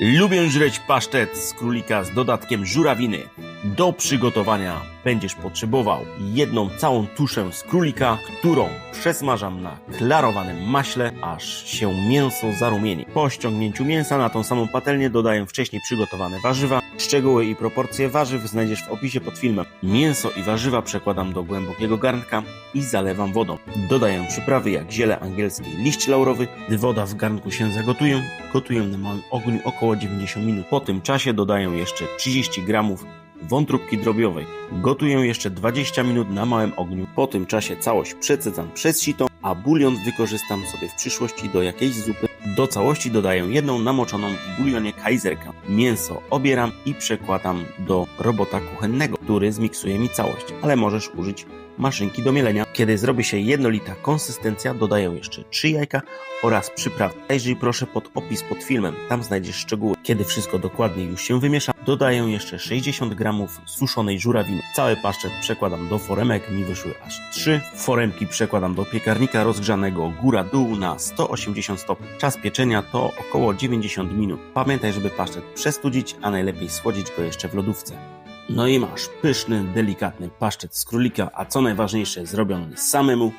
Lubię żreć pasztet z królika z dodatkiem żurawiny. Do przygotowania będziesz potrzebował jedną całą tuszę z królika, którą przesmażam na klarowanym maśle, aż się mięso zarumieni. Po ściągnięciu mięsa na tą samą patelnię dodaję wcześniej przygotowane warzywa. Szczegóły i proporcje warzyw znajdziesz w opisie pod filmem. Mięso i warzywa przekładam do głębokiego garnka i zalewam wodą. Dodaję przyprawy jak ziele angielskie i liść laurowy. Gdy woda w garnku się zagotuje, gotuję na małym ogniu około 90 minut. Po tym czasie dodaję jeszcze 30 gramów wątróbki drobiowej. Gotuję jeszcze 20 minut na małym ogniu. Po tym czasie całość przecedzam przez sito, a bulion wykorzystam sobie w przyszłości do jakiejś zupy. Do całości dodaję jedną namoczoną w bulionie kajzerkę. Mięso obieram i przekładam do robota kuchennego, który zmiksuje mi całość, ale możesz użyć maszynki do mielenia. Kiedy zrobi się jednolita konsystencja, dodaję jeszcze 3 jajka oraz przyprawy. Zajrzyj proszę pod opis pod filmem, tam znajdziesz szczegóły. Kiedy wszystko dokładnie już się wymiesza, dodaję jeszcze 60 gramów suszonej żurawiny. Cały paszczet przekładam do foremek, mi wyszły aż 3. Foremki przekładam do piekarnika rozgrzanego góra-dół na 180 stopni. Czas pieczenia to około 90 minut. Pamiętaj, żeby paszczet przestudzić, a najlepiej schłodzić go jeszcze w lodówce. No i masz pyszny, delikatny paszczet z królika, a co najważniejsze, zrobiony samemu.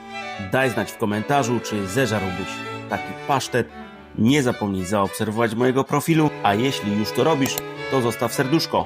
Daj znać w komentarzu, czy zeżarłbyś taki pasztet. Nie zapomnij zaobserwować mojego profilu, a jeśli już to robisz, to zostaw serduszko.